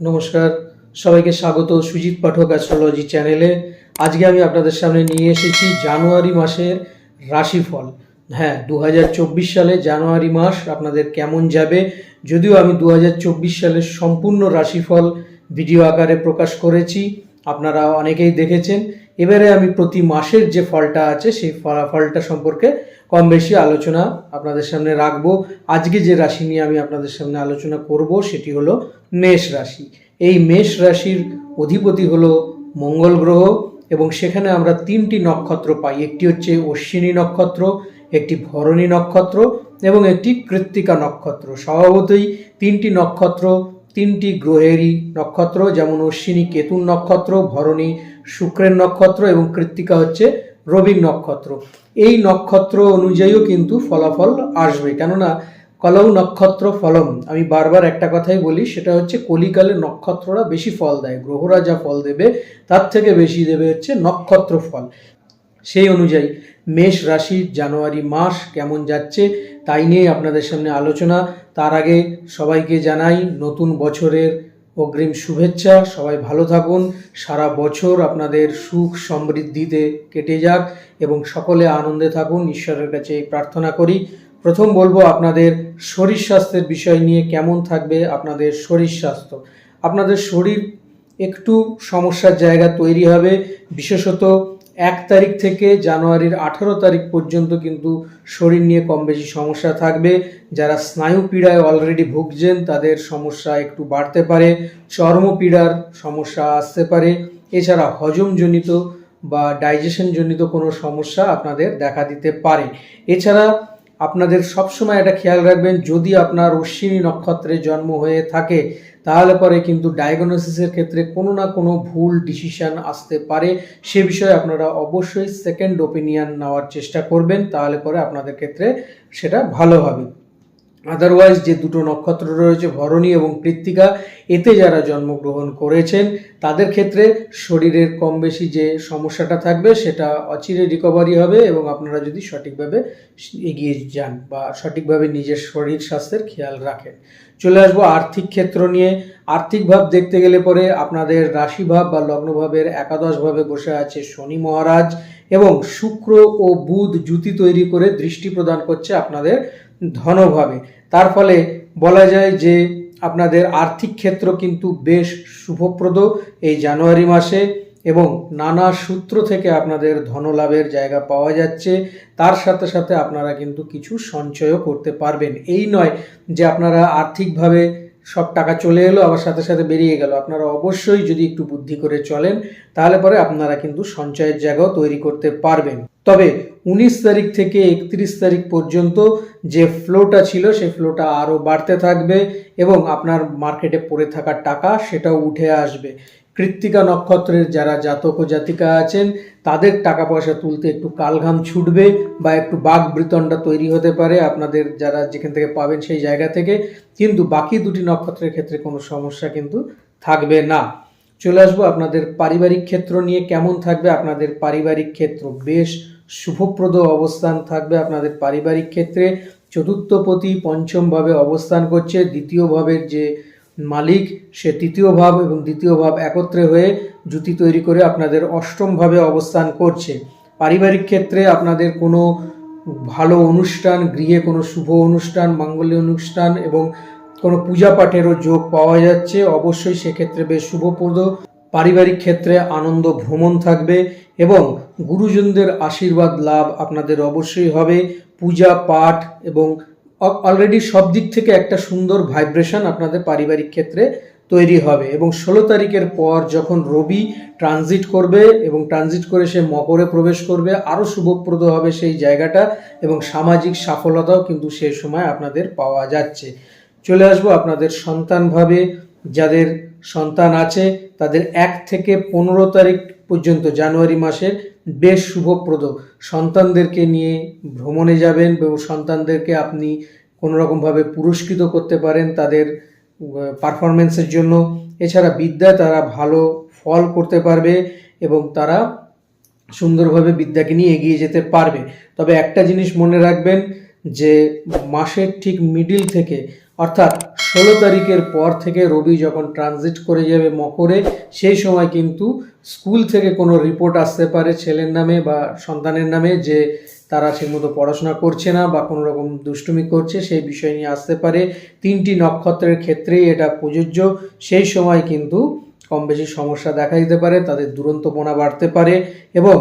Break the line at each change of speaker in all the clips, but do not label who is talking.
নমস্কার। সবাইকে স্বাগত সুজিত পাঠক অ্যাস্ট্রোলজি চ্যানেলে আজকে আমি আপনাদের সামনে নিয়ে এসেছি জানুয়ারি মাসের রাশিফল। হ্যাঁ দু হাজার চব্বিশ সালে জানুয়ারি মাস আপনাদের কেমন যাবে? যদিও আমি দু হাজার চব্বিশ সালের সম্পূর্ণ রাশিফল ভিডিও আকারে প্রকাশ করেছি, আপনারা অনেকেই দেখেছেন। এবারে আমি প্রতি মাসের যে ফলটা আছে, সেই ফলাফলটা সম্পর্কে কম বেশি আলোচনা আপনাদের সামনে রাখব। আজকে যে রাশি নিয়ে আমি আপনাদের সামনে আলোচনা করব সেটি হলো মেষ রাশি। এই মেষ রাশির অধিপতি হলো মঙ্গল গ্রহ এবং সেখানে আমরা তিনটি নক্ষত্র পাই। একটি হচ্ছে অশ্বিনী নক্ষত্র, একটি ভরণী নক্ষত্র এবং একটি কৃত্তিকা নক্ষত্র। স্বভাবতই তিনটি নক্ষত্র, তিনটি গ্রহেরই নক্ষত্র। যেমন অশ্বিনী কেতুন নক্ষত্র, ভরণী শুক্রের নক্ষত্র এবং কৃত্তিকা হচ্ছে রবির নক্ষত্র। এই নক্ষত্র অনুযায়ীও কিন্তু ফলাফল আসবে। কেননা, কলৌ নক্ষত্র ফলম। আমি বারবার একটা কথাই বলি, সেটা হচ্ছে কলিকালে নক্ষত্ররা বেশি ফল দেয়। গ্রহরা যা ফল দেবে, তার থেকে বেশি দেবে হচ্ছে নক্ষত্র ফল। সেই অনুযায়ী মেষ রাশির জানুয়ারি মাস কেমন যাচ্ছে, তাই নিয়ে আপনাদের সামনে আলোচনা। তার আগে সবাইকে জানাই, নতুন বছরের অগ্রিম শুভেচ্ছা। সবাই ভালো থাকুন। সারা বছর আপনাদের সুখ সমৃদ্ধিতে কেটে যাক এবং সকলে আনন্দে থাকুন। ঈশ্বরের কাছে প্রার্থনা করি। প্রথম বলব আপনাদের শরীর স্বাস্থ্যের বিষয় নিয়ে কেমন থাকবে আপনাদের শরীর স্বাস্থ্য। আপনাদের শরীর একটু সমস্যার জায়গা তৈরি হবে। বিশেষত এক তারিখ থেকে জানুয়ারির আঠারো তারিখ পর্যন্ত কিন্তু শরীর নিয়ে কম বেশি সমস্যা থাকবে। যারা স্নায়ু পীড়ায় অলরেডি ভুগছেন, তাদের সমস্যা একটু বাড়তে পারে। চর্মপীড়ার সমস্যা আসতে পারে। এছাড়া হজমজনিত বা ডাইজেশনজনিত কোনো সমস্যা আপনাদের দেখা দিতে পারে। এছাড়া আপনাদের সবসময় এটা খেয়াল রাখবেন, যদি আপনার অশ্বিনী নক্ষত্রে জন্ম হয়ে থাকে তাহলে পরে কিন্তু ডায়াগনোসিসের ক্ষেত্রে কোনো না কোনো ভুল ডিসিশান আসতে পারে। সে বিষয়ে আপনারা অবশ্যই সেকেন্ড ওপিনিয়ন নেওয়ার চেষ্টা করবেন, তাহলে পরে আপনাদের ক্ষেত্রে সেটা ভালো হবে। আদারওয়াইজ যে দুটো নক্ষত্র রয়েছে, ভরণী এবং কৃত্তিকা, এতে যারা জন্মগ্রহণ করেছেন, তাদের ক্ষেত্রে শরীরের কম বেশি যে সমস্যাটা থাকবে, সেটা অচিরে রিকভারি হবে এবং আপনারা যদি সঠিকভাবে এগিয়ে যান বা সঠিকভাবে নিজের শরীর স্বাস্থ্যের খেয়াল রাখেন। চলে আসব আর্থিক ক্ষেত্র নিয়ে। আর্থিক ভাব দেখতে গেলে পরে আপনাদের রাশিভাব বা লগ্নভাবের একাদশভাবে বসে আছে শনি মহারাজ এবং শুক্র ও বুধ জুতি তৈরি করে দৃষ্টি প্রদান করছে আপনাদের ধনভাবে। তার ফলে বলা যায় যে আপনাদের আর্থিক ক্ষেত্র কিন্তু বেশ শুভপ্রদ এই জানুয়ারি মাসে এবং নানা সূত্র থেকে আপনাদের ধনলাভের জায়গা পাওয়া যাচ্ছে। তার সাথে সাথে আপনারা কিন্তু কিছু সঞ্চয়ও করতে পারবেন। এই নয় যে আপনারা আর্থিকভাবে সব টাকা চলে এলো, আবার সাথে সাথে বেরিয়ে গেল। আপনারা অবশ্যই যদি একটু বুদ্ধি করে চলেন, তাহলে পরে আপনারা কিন্তু সঞ্চয়ের জায়গাও তৈরি করতে পারবেন। তবে উনিশ তারিখ থেকে একত্রিশ তারিখ পর্যন্ত যে ফ্লোটা ছিল সেই ফ্লোটা আরও বাড়তে থাকবে এবং আপনার মার্কেটে পড়ে থাকা টাকা সেটাও উঠে আসবে। কৃত্তিকা নক্ষত্রের যারা জাতক ও জাতিকা আছেন, তাদের টাকা পয়সা তুলতে একটু কালঘাম ছুটবে বা একটু বাঘ বৃতনটা তৈরি হতে পারে আপনাদের যারা যেখান থেকে পাবেন সেই জায়গা থেকে। কিন্তু বাকি দুটি নক্ষত্রের ক্ষেত্রে কোনো সমস্যা কিন্তু থাকবে না। চলে আসব আপনাদের পারিবারিক ক্ষেত্র নিয়ে, কেমন থাকবে আপনাদের পারিবারিক ক্ষেত্র? বেশ শুভপ্রদ অবস্থান থাকবে আপনাদের পারিবারিক ক্ষেত্রে। চতুর্থপতি পঞ্চমভাবে অবস্থান করছে, দ্বিতীয় ভাবের যে মালিক, সে তৃতীয় ভাব এবং দ্বিতীয় ভাব একত্রে হয়ে জুতি তৈরি করে আপনাদের অষ্টমভাবে অবস্থান করছে। পারিবারিক ক্ষেত্রে আপনাদের কোনো ভালো অনুষ্ঠান, গৃহে কোনো শুভ অনুষ্ঠান, মাঙ্গল্য অনুষ্ঠান এবং কোনো পূজা পাঠেরও যোগ পাওয়া যাচ্ছে। অবশ্যই সেক্ষেত্রে বেশ শুভপ্রদ। পারিবারিক ক্ষেত্রে আনন্দ ভ্রমণ থাকবে এবং গুরুজনদের আশীর্বাদ লাভ আপনাদের অবশ্যই হবে। পূজা, পাঠ এবং অলরেডি সব দিক থেকে একটা সুন্দর ভাইব্রেশন আপনাদের পারিবারিক ক্ষেত্রে তৈরি হবে এবং ষোলো তারিখের পর যখন রবি ট্রানজিট করবে এবং ট্রানজিট করে সে মকরে প্রবেশ করবে আরও শুভপ্রদ হবে সেই জায়গাটা এবং সামাজিক সাফলতাও কিন্তু সেই সময় আপনাদের পাওয়া যাচ্ছে। চলে আসব আপনাদের সন্তানভাবে, যাদের সন্তান আছে, তাদের এক থেকে পনেরো তারিখ পর্যন্ত, জানুয়ারি মাসের, বেশ শুভপ্রদ। সন্তানদেরকে নিয়ে ভ্রমণে যাবেন এবং সন্তানদেরকে আপনি কোনো রকমভাবে পুরস্কৃত করতে পারেন তাদের পারফরমেন্সের জন্য। এছাড়া বিদ্যা তারা ভালো ফল করতে পারবে এবং তারা সুন্দরভাবে বিদ্যাকে নিয়ে এগিয়ে যেতে পারবে। তবে একটা জিনিস মনে রাখবেন যে, মাসের ঠিক মিডিল থেকে, অর্থাৎ ষোলো তারিখের পর থেকে রবি যখন ট্রানজিট করে যাবে মকরে, সেই সময় কিন্তু স্কুল থেকে কোনো রিপোর্ট আসতে পারে ছেলের নামে বা সন্তানের নামে যে তারা ঠিকমতো পড়াশোনা করছে না বা কোনো রকম দুষ্টুমি করছে, সেই বিষয় নিয়ে আসতে পারে। তিনটি নক্ষত্রের ক্ষেত্রেই এটা প্রযোজ্য। সেই সময় কিন্তু কম বেশি সমস্যা দেখা দিতে পারে, তাদের দুরন্তপনা বাড়তে পারে এবং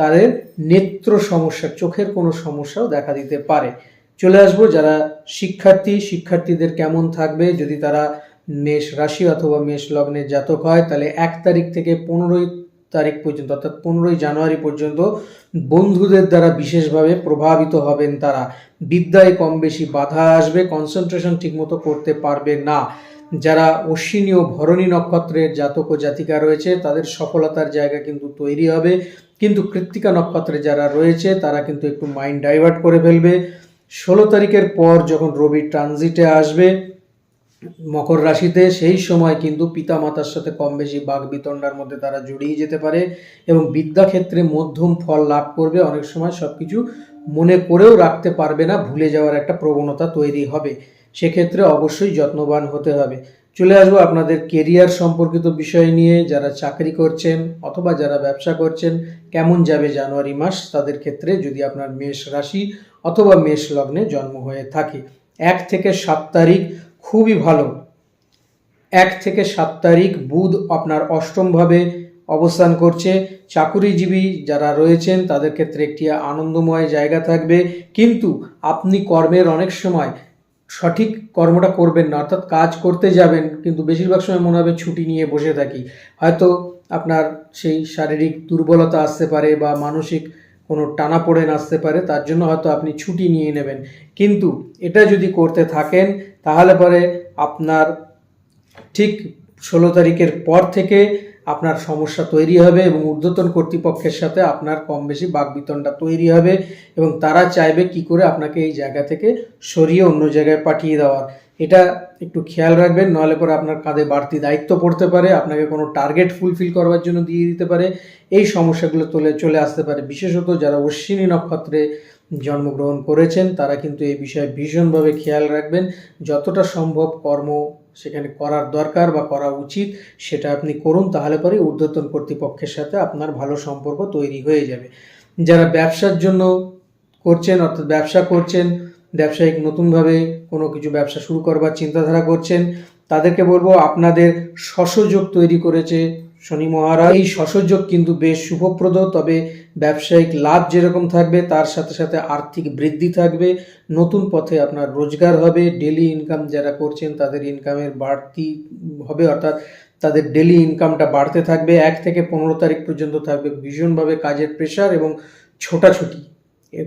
তাদের নেত্র সমস্যা, চোখের কোনো সমস্যাও দেখা দিতে পারে। চলে আসব। যারা শিক্ষার্থী, শিক্ষার্থীদের কেমন থাকবে? যদি তারা মেষ রাশি অথবা মেষ লগ্নের জাতক হয়, তাহলে এক তারিখ থেকে পনেরোই তারিখ পর্যন্ত, অর্থাৎ পনেরোই জানুয়ারি পর্যন্ত বন্ধুদের দ্বারা বিশেষভাবে প্রভাবিত হবেন তারা। বিদ্যায় কম বেশি বাধা আসবে কনসেন্ট্রেশন ঠিকমতো করতে পারবে না। যারা অশ্বিনী ও ভরণী নক্ষত্রের জাতক ও জাতিকা রয়েছে, তাদের সফলতার জায়গা কিন্তু তৈরি হবে। কিন্তু কৃত্তিকা নক্ষত্রে যারা রয়েছে, তারা কিন্তু একটু মাইন্ড ডাইভার্ট করে ফেলবে। ষোলো তারিখের পর যখন রবি ট্রানজিটে আসবে, মকর রাশিতে, সেই সময় কিন্তু পিতা মাতার সাথে কম বেশি বাঘ বিতণ্ডার মধ্যে তারা জড়িয়ে যেতে পারে এবং বিদ্যাক্ষেত্রে মধ্যম ফল লাভ করবে। অনেক সময় সব কিছু মনে করেও রাখতে পারবে না, ভুলে যাওয়ার একটা প্রবণতা তৈরি হবে। সেক্ষেত্রে অবশ্যই যত্নবান হতে হবে। চলে আসব আপনাদের কেরিয়ার সম্পর্কিত বিষয় নিয়ে। যারা চাকরি করছেন অথবা যারা ব্যবসা করছেন, কেমন যাবে জানুয়ারি মাস, তাদের ক্ষেত্রে যদি আপনার মেষ রাশি অথবা মেষ লগ্নে জন্ম হয়ে থাকে। এক থেকে সাত তারিখ খুবই ভালো। এক থেকে সাত তারিখ বুধ আপনার অষ্টমভাবে অবস্থান করছে। চাকুরিজীবী যারা রয়েছেন, তাদের ক্ষেত্রে একটি আনন্দময় জায়গা থাকবে। কিন্তু আপনি কর্মের অনেক সময় সঠিক কর্মটা করবেন না, অর্থাৎ কাজ করতে যাবেন, কিন্তু বেশিরভাগ সময় মনে হবে ছুটি নিয়ে বসে থাকি। হয়তো আপনার সেই শারীরিক দুর্বলতা আসতে পারে বা মানসিক কোনো টানাপোড়েন আসতে পারে, তার জন্য হয়তো আপনি ছুটি নিয়ে নেবেন। কিন্তু এটা যদি করতে থাকেন, তাহলে পরে আপনার ঠিক ষোলো তারিখের পর থেকে আপনার সমস্যা তৈরি হবে এবং ঊর্ধ্বতন কর্তৃপক্ষের সাথে আপনার কম বেশি বাগবিতণ্ডা তৈরি হবে এবং তারা চাইবে কি করে আপনাকে এই জায়গা থেকে সরিয়ে অন্য জায়গায় পাঠিয়ে দেওয়ার। এটা একটু খেয়াল রাখবেন, নাহলে পরে আপনার কাঁধে বাড়তি দায়িত্ব পড়তে পারে, আপনাকে কোনো টার্গেট ফুলফিল করবার জন্য দিয়ে দিতে পারে। এই সমস্যাগুলো তোলে চলে আসতে পারে। বিশেষত যারা অশ্বিনী নক্ষত্রে জন্মগ্রহণ করেছেন, তারা কিন্তু এই বিষয়ে ভীষণভাবে খেয়াল রাখবেন। যতটা সম্ভব কর্ম সেখানে করার দরকার বা করা উচিত, সেটা আপনি করুন, তাহলে পরে ঊর্ধ্বতন কর্তৃপক্ষের সাথে আপনার ভালো সম্পর্ক তৈরি হয়ে যাবে। যারা ব্যবসার জন্য করছেন, অর্থাৎ ব্যবসা করছেন, ব্যবসায়িক নতুনভাবে কোনো কিছু ব্যবসা শুরু করবার চিন্তাধারা করছেন, তাদেরকে বলব আপনাদের সসযোগ তৈরি করেছে শনি মহারাজ। এই সসযোগ কিন্তু বেশ শুভপ্রদ, তবে ব্যবসায়িক লাভ যেরকম থাকবে, তার সাথে সাথে আর্থিক বৃদ্ধি থাকবে। নতুন পথে আপনার রোজগার হবে ডেলি ইনকাম যারা করছেন, তাদের ইনকামের বাড়তি হবে, অর্থাৎ তাদের ডেলি ইনকামটা বাড়তে থাকবে। এক থেকে পনেরো তারিখ পর্যন্ত থাকবে ভীষণভাবে কাজের প্রেশার এবং ছোটাছুটি।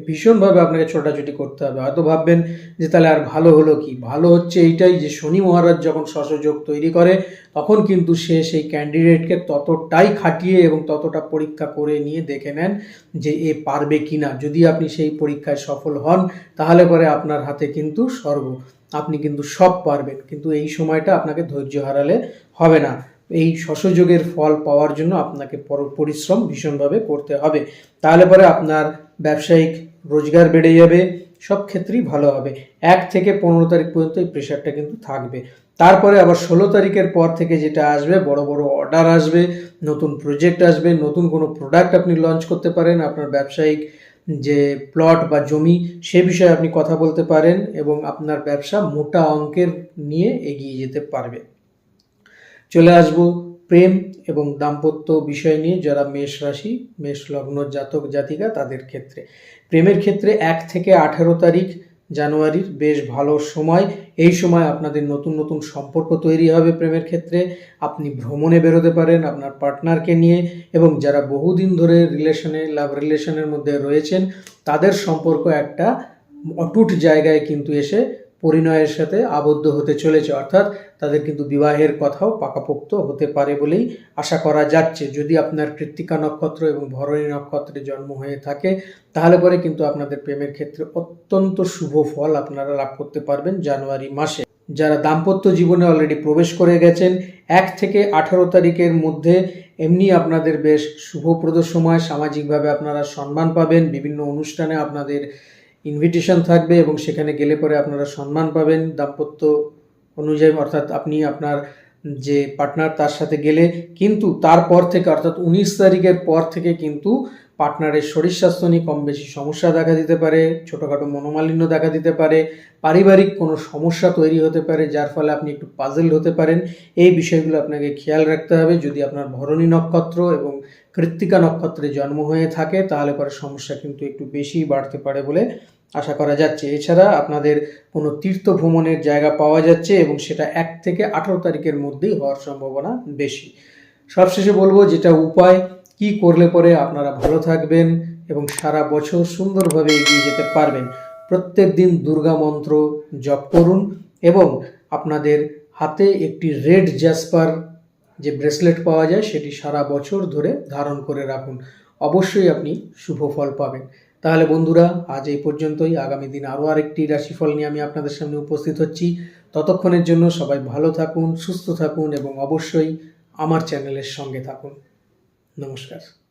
ভীষণভাবে আপনাকে ছোটাছুটি করতে হবে। হয়তো ভাববেন যে তাহলে আর ভালো হলো কি? ভালো হচ্ছে এইটাই যে শনি মহারাজ যখন শশযোগ তৈরি করে, তখন কিন্তু সে সেই ক্যান্ডিডেটকে ততটাই খাটিয়ে এবং ততটা পরীক্ষা করে নিয়ে দেখে নেন যে এ পারবে কি না যদি আপনি সেই পরীক্ষায় সফল হন, তাহলে পরে আপনার হাতে কিন্তু সর্ব আপনি কিন্তু সব পারবেন। কিন্তু এই সময়টা আপনাকে ধৈর্য হারালে হবে না। এই শশযোগের ফল পাওয়ার জন্য আপনাকে পরিশ্রম ভীষণভাবে করতে হবে। তাহলে পরে আপনার ব্যবসায়িক রোজগার বেড়ে যাবে, সব ক্ষেত্রেই ভালো হবে। এক থেকে পনেরো তারিখ পর্যন্ত এই প্রেশারটা কিন্তু থাকবে। তারপরে আবার ষোলো তারিখের পর থেকে যেটা আসবে, বড় বড় অর্ডার আসবে, নতুন প্রজেক্ট আসবে, নতুন কোনো প্রোডাক্ট আপনি লঞ্চ করতে পারেন, আপনার ব্যবসায়িক যে প্লট বা জমি, সে বিষয়ে আপনি কথা বলতে পারেন এবং আপনার ব্যবসা মোটা অঙ্কের নিয়ে এগিয়ে যেতে পারবে। চলে আসব প্রেম এবং দাম্পত্য বিষয় নিয়ে যারা মেষ রাশি, মেষ লগ্ন জাতক, জাতিকা, তাদের ক্ষেত্রে। প্রেমের ক্ষেত্রে এক থেকে আঠেরো তারিখ জানুয়ারির বেশ ভালো সময়। এই সময় আপনাদের নতুন নতুন সম্পর্ক তৈরি হবে প্রেমের ক্ষেত্রে। আপনি ভ্রমণে বেরোতে পারেন আপনার পার্টনারকে নিয়ে এবং যারা বহুদিন ধরে রিলেশনে, লাভ রিলেশনের মধ্যে রয়েছেন, তাদের সম্পর্ক একটা অটুট জায়গায় কিন্তু এসে পরিণয়ের সাথে আবদ্ধ হতে চলেছে, অর্থাৎ তাদের কিন্তু বিবাহের কথাও পাকাপোক্ত হতে পারে বলেই আশা করা যাচ্ছে। যদি আপনার কৃত্তিকা নক্ষত্র এবং ভরণী নক্ষত্রে জন্ম হয়ে থাকে, তাহলে পরে কিন্তু আপনাদের প্রেমের ক্ষেত্রে অত্যন্ত শুভ ফল আপনারা লাভ করতে পারবেন জানুয়ারি মাসে। যারা দাম্পত্য জীবনে অলরেডি প্রবেশ করে গেছেন, এক থেকে আঠারো তারিখের মধ্যে এমনি আপনাদের বেশ শুভপ্রদ সময় সামাজিকভাবে আপনারা সম্মান পাবেন, বিভিন্ন অনুষ্ঠানে আপনাদের ইনভিটেশন থাকবে এবং সেখানে গেলে পরে আপনারা সম্মান পাবেন দাম্পত্য অনুযায়ী, অর্থাৎ আপনি আপনার যে পার্টনার তার সাথে গেলে কিন্তু তারপর থেকে, অর্থাৎ উনিশ তারিখের পর থেকে কিন্তু পার্টনারের শরীর স্বাস্থ্য নিয়ে কম বেশি সমস্যা দেখা দিতে পারে, ছোটোখাটো মনোমালিন্য দেখা দিতে পারে, পারিবারিক কোনো সমস্যা তৈরি হতে পারে, যার ফলে আপনি একটু পাজেল হতে পারেন। এই বিষয়গুলো আপনাকে খেয়াল রাখতে হবে। যদি আপনার ভরণী নক্ষত্র এবং কৃত্তিকা নক্ষত্রে জন্ম হয়ে থাকে, তাহলে পরে সমস্যা কিন্তু একটু বেশি বাড়তে পারে বলে আশা করা যাচ্ছে। এছাড়া আপনাদের কোনো তীর্থ ভ্রমণের জায়গা পাওয়া যাচ্ছে এবং সেটা এক থেকে আঠারো তারিখের মধ্যেই হওয়ার সম্ভাবনা বেশি। সবশেষে বলব যেটা উপায়, কি করলে পরে আপনারা ভালো থাকবেন এবং সারা বছর সুন্দরভাবে এগিয়ে যেতে পারবেন। প্রত্যেক দিন দুর্গা মন্ত্র জপ করুন এবং আপনাদের হাতে একটি রেড জ্যাসপার যে ব্রেসলেট পাওয়া যায়, সেটি সারা বছর ধরে ধারণ করে রাখুন। অবশ্যই আপনি শুভ ফল পাবেন। তাহলে বন্ধুরা, আজ এই পর্যন্তই। আগামী দিন আরও আরেকটি রাশিফল নিয়ে আমি আপনাদের সামনে উপস্থিত হচ্ছি। ততক্ষণের জন্য সবাই ভালো থাকুন, সুস্থ থাকুন এবং অবশ্যই আমার চ্যানেলের সঙ্গে থাকুন। নমস্কার।